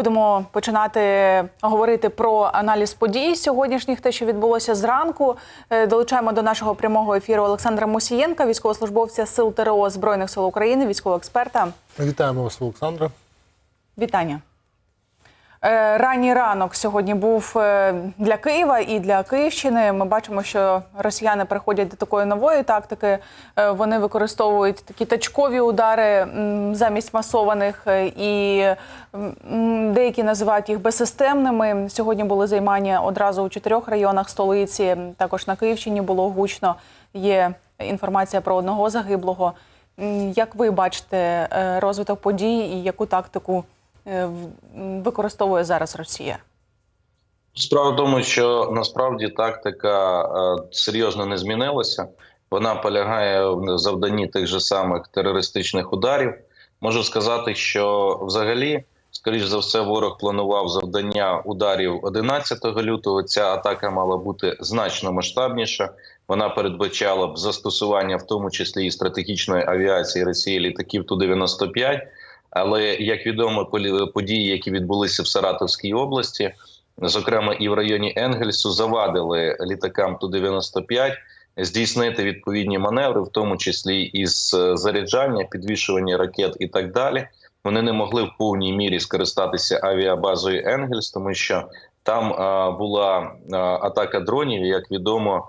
Будемо починати говорити про аналіз подій сьогоднішніх, те, що відбулося зранку. Е, Долучаємо до нашого прямого ефіру Олександра Мусієнка, військовослужбовця Сил ТРО Збройних сил України, військового експерта. Вітаємо вас, Олександра. Вітання. Е, Ранній ранок сьогодні був е, для Києва і для Київщини. Ми бачимо, що росіяни переходять до такої нової тактики. Е, Вони використовують такі точкові удари замість масованих, і деякі називають їх безсистемними. Сьогодні були займання одразу у чотирьох районах столиці. Також на Київщині було гучно. Є інформація про одного загиблого. Як ви бачите розвиток подій і яку тактику? Е, використовує зараз Росія? Справа в тому, що насправді тактика е, серйозно не змінилася. Вона полягає в завданні тих же самих терористичних ударів. Можу сказати, що взагалі, скоріш за все, ворог планував завдання ударів 11 лютого. Ця атака мала бути значно масштабніша. Вона передбачала б застосування, в тому числі і стратегічної авіації Росії літаків Ту 95 Але як відомо, події, які відбулися в Саратовській області, зокрема і в районі Енгельсу, завадили літакам Ту 95 здійснити відповідні маневри, в тому числі із е, заряджання, підвішування ракет і так далі. Вони не могли в повній мірі скористатися авіабазою Енгельс, тому що там була атака дронів. Як відомо,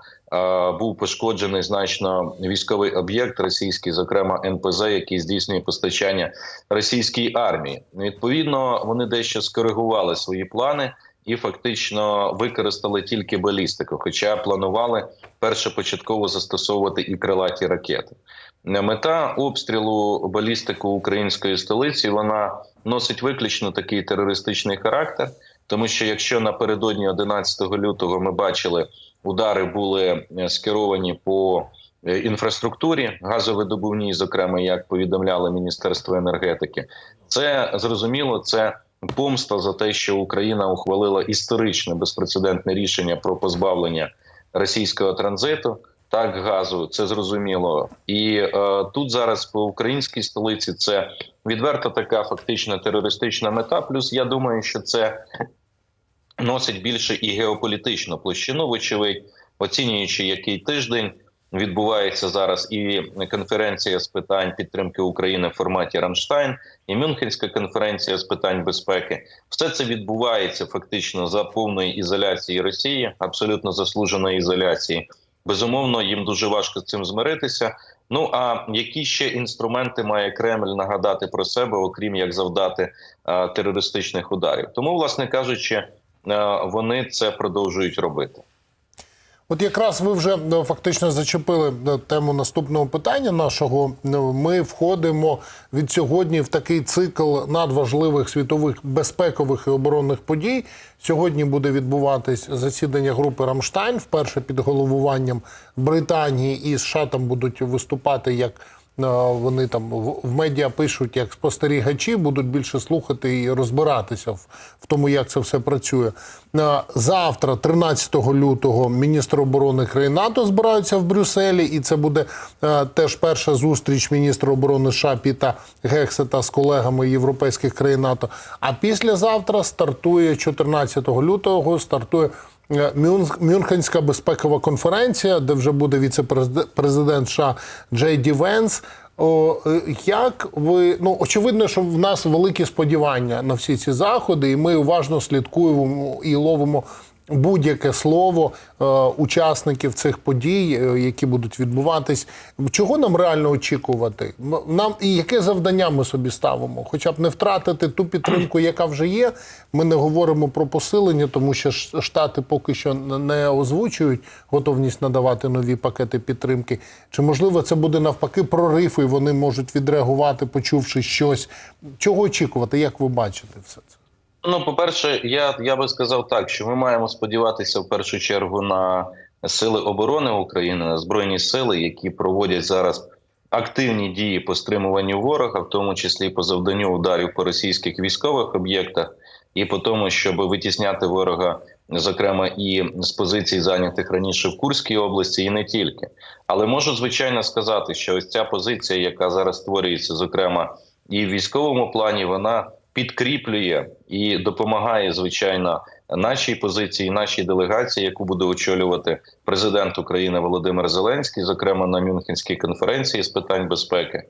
був пошкоджений значно військовий об'єкт російський, зокрема НПЗ, який здійснює постачання російській армії. Відповідно, вони дещо скоригували свої плани і фактично використали тільки балістику, хоча планували першопочатково застосовувати і крилаті ракети. Мета обстрілу балістику української столиці вона носить виключно такий терористичний характер, тому що якщо напередодні 11 лютого ми бачили, удари були е, скеровані по е, інфраструктурі газовидобувній, зокрема, як повідомляло Міністерство енергетики, це зрозуміло, це помста за те, що Україна ухвалила історичне безпрецедентне рішення про позбавлення російського транзиту. Так, газу, це зрозуміло, і е, тут зараз по українській столиці це відверта така фактично терористична мета. Плюс я думаю, що це носить більше і геополітичну площину, вочевидь, оцінюючи, який тиждень відбувається зараз і конференція з питань підтримки України в форматі Рамштайн, і Мюнхенська конференція з питань безпеки. Все це відбувається фактично за повної ізоляції Росії, абсолютно заслуженої ізоляції. Безумовно, їм дуже важко з цим змиритися. Ну а які ще інструменти має Кремль нагадати про себе, окрім як завдати е, терористичних ударів? Тому, власне кажучи, вони це продовжують робити. От якраз ви вже е, фактично зачепили е, тему наступного питання нашого. Е, Ми входимо від сьогодні в такий цикл надважливих світових безпекових і оборонних подій. Сьогодні буде відбуватись засідання групи Рамштайн, вперше під головуванням Британії і США там будуть виступати як. Вони там в медіа пишуть як спостерігачі, будуть більше слухати і розбиратися в, в тому, як це все працює. Завтра, 13 лютого, міністр оборони країн НАТО збираються в Брюсселі, і це буде теж перша зустріч міністра оборони США Піта Гексета з колегами європейських країн НАТО. А післязавтра стартує 14 лютого, стартує Мюнхенська безпекова конференція, де вже буде віце-президент США Джей Ді Венс. Е, як ви ну очевидно, що в нас великі сподівання на всі ці заходи, і ми уважно слідкуємо і ловимо будь-яке слово е, учасників цих подій, е, які будуть відбуватись. Чого нам реально очікувати? Нам і яке завдання ми собі ставимо? Хоча б не втратити ту підтримку, яка вже є. Ми не говоримо про посилення, тому що штати поки що не озвучують готовність надавати нові пакети підтримки. Чи можливо це буде навпаки прорив, і вони можуть відреагувати, почувши щось? Чого очікувати? Як ви бачите все це? Ну, по-перше, я, я би сказав так, що ми маємо сподіватися в першу чергу на сили оборони України, на збройні сили, які проводять зараз активні дії по стримуванню ворога, в тому числі по завданню ударів по російських військових об'єктах, і по тому, щоб витісняти ворога, зокрема і з позицій зайнятих раніше в Курській області, і не тільки. Але можу звичайно сказати, що ось ця позиція, яка зараз створюється, зокрема і в військовому плані, вона підкріплює і допомагає, звичайно, нашій позиції, нашій делегації, яку буде очолювати президент України Володимир Зеленський, зокрема на Мюнхенській конференції з питань безпеки.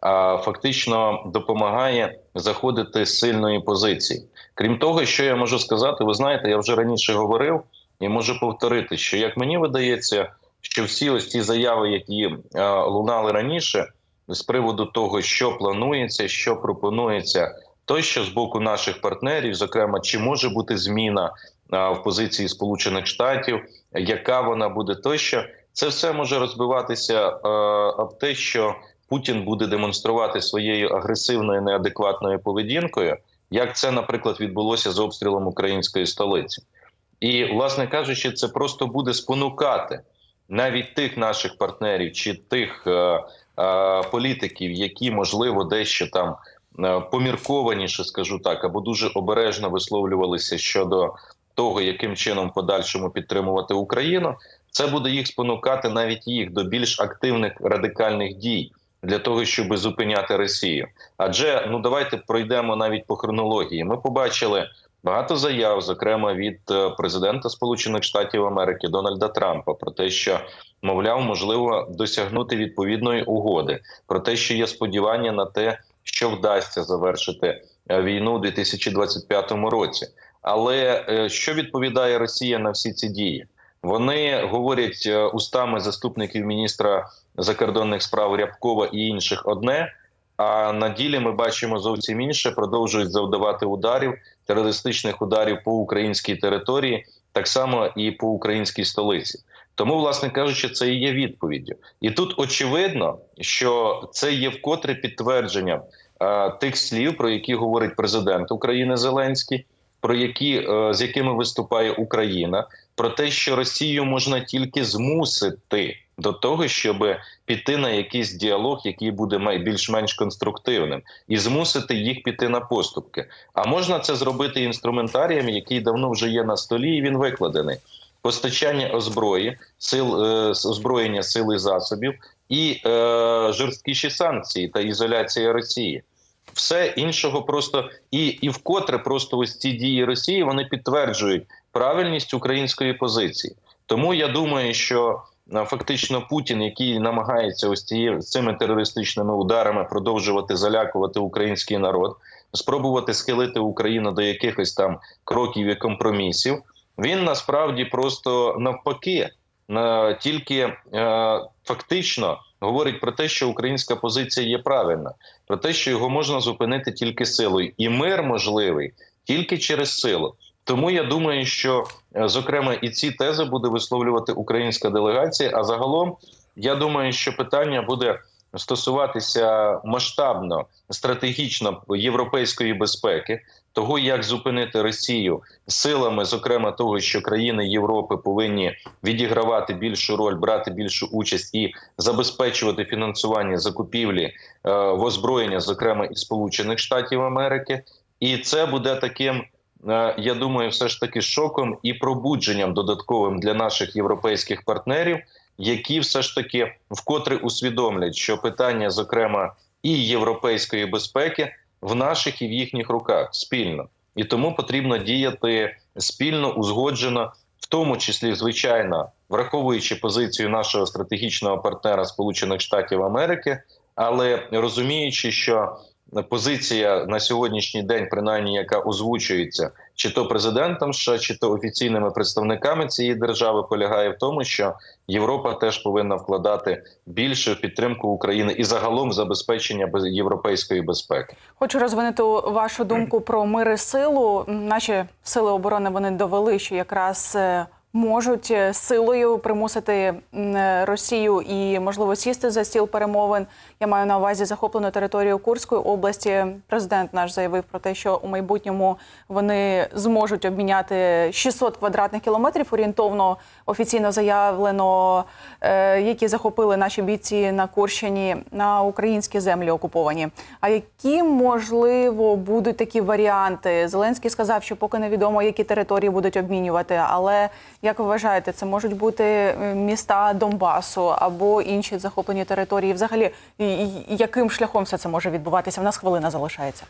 А фактично допомагає заходити з сильної позиції. Крім того, що я можу сказати, ви знаєте, я вже раніше говорив і можу повторити, що як мені видається, що всі ось ті заяви, які е, лунали раніше, з приводу того, що планується, що пропонується, тощо з боку наших партнерів, зокрема, чи може бути зміна в позиції Сполучених Штатів, яка вона буде тощо, це все може розбиватися об те, що Путін буде демонструвати своєю агресивною неадекватною поведінкою, як це, наприклад, відбулося з обстрілом української столиці. І, власне кажучи, це просто буде спонукати навіть тих наших партнерів чи тих е, е, політиків, які можливо дещо там поміркованіше, скажу так, або дуже обережно висловлювалися щодо того, яким чином подальшому підтримувати Україну. Це буде їх спонукати навіть їх до більш активних радикальних дій для того, щоб зупиняти Росію. Адже ну давайте пройдемо навіть по хронології. Ми побачили багато заяв, зокрема від е, президента Сполучених Штатів Америки Дональда Трампа, про те, що мовляв, можливо досягнути відповідної угоди, про те, що є сподівання на те, що вдасться завершити е, війну у 2025 році. Але е, що відповідає Росія на всі ці дії? Вони говорять е, устами заступників міністра закордонних справ Рябкова і інших одне. А на ділі ми бачимо зовсім інше, продовжують завдавати ударів, терористичних ударів по українській території, так само і по українській столиці. Тому, власне кажучи, це і є відповіддю. І тут очевидно, що це є вкотре підтвердженням е, тих слів, про які говорить президент України Зеленський, про які е, з якими виступає Україна, про те, що Росію можна тільки змусити до того, щоб піти на якийсь діалог, який буде більш-менш конструктивним, і змусити їх піти на поступки. А можна це зробити інструментарієм, який давно вже є на столі, і він викладений. Постачання озброї, сил е, озброєння сил і засобів і е, жорсткіші санкції та ізоляція Росії. Все іншого просто і, і вкотре просто ось ці дії Росії вони підтверджують правильність української позиції. Тому я думаю, що е, фактично Путін, який намагається ось цією цими терористичними ударами продовжувати залякувати український народ, спробувати схилити Україну до якихось там кроків і компромісів, він насправді просто навпаки на тільки е, фактично говорить про те, що українська позиція є правильна, про те, що його можна зупинити тільки силою, і мир можливий тільки через силу. Тому я думаю, що е, зокрема і ці тези буде висловлювати українська делегація. А загалом я думаю, що питання буде стосуватися масштабно стратегічно європейської безпеки, того як зупинити Росію силами, зокрема того, що країни Європи повинні відігравати більшу роль, брати більшу участь і забезпечувати фінансування закупівлі е, в озброєння, зокрема і Сполучених Штатів Америки, і це буде таким. е, Я думаю, все ж таки шоком і пробудженням додатковим для наших європейських партнерів, які все ж таки вкотре усвідомлять, що питання, зокрема, і європейської безпеки в наших і в їхніх руках спільно, і тому потрібно діяти спільно, узгоджено, в тому числі, звичайно, враховуючи позицію нашого стратегічного партнера Сполучених Штатів Америки, але розуміючи, що позиція на сьогоднішній день, принаймні, яка озвучується чи то президентом США, чи то офіційними представниками цієї держави, полягає в тому, що Європа теж повинна вкладати більше в підтримку України і загалом в забезпечення без- європейської безпеки. Хочу розвинути вашу думку про мир силу. Наші сили оборони вони довели, що якраз е, можуть е, силою примусити е, Росію і можливо сісти за стіл перемовин. Я маю на увазі захоплену територію Курської області. Президент наш заявив про те, що у майбутньому вони зможуть обміняти 600 квадратних кілометрів. Орієнтовно офіційно заявлено, е, які захопили наші бійці на Курщині на українські землі окуповані. А які можливо будуть такі варіанти? Зеленський сказав, що поки невідомо, які території будуть обмінювати. Але як ви вважаєте, це можуть бути е, міста Донбасу або інші захоплені території? Взагалі, яким шляхом все це може відбуватися? В нас хвилина залишається.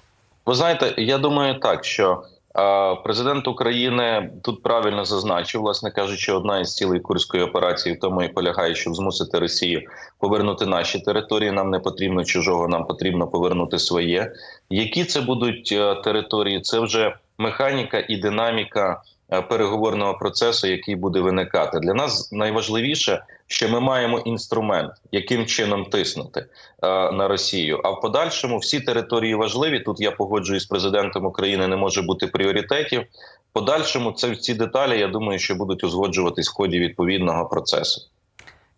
Ви знаєте, я думаю так, що е, президент України тут правильно зазначив, власне кажучи, одна із цілей курської операції в тому і полягає, щоб змусити Росію повернути наші території. Нам не потрібно чужого, нам потрібно повернути своє. Які це будуть е, території? Це вже механіка і динаміка переговорного процесу, який буде виникати. Для нас найважливіше, що ми маємо інструмент, яким чином тиснути е, на Росію. А в подальшому всі території важливі. Тут я погоджуюсь з президентом України. Не може бути пріоритетів. Подальшому це ці деталі. Я думаю, що будуть узгоджуватись в ході відповідного процесу.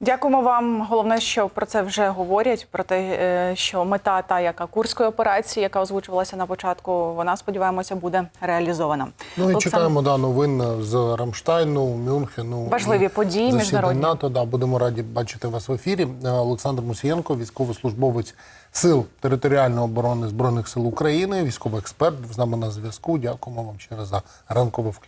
Дякуємо вам. Головне, що про це вже говорять. Про те, е, що мета та яка курської операції, яка озвучувалася на початку, вона сподіваємося буде реалізована. Ну і Олександр- чекаємо да, новин з Рамштайну, Мюнхену. Важливі події міжнародні. НАТО. Да, будемо раді бачити вас в ефірі. Е, Олександр Мусієнко, військовослужбовець Сил територіальної оборони Збройних сил України, військовий експерт з нами на зв'язку. Дякуємо вам ще раз за ранкове включення.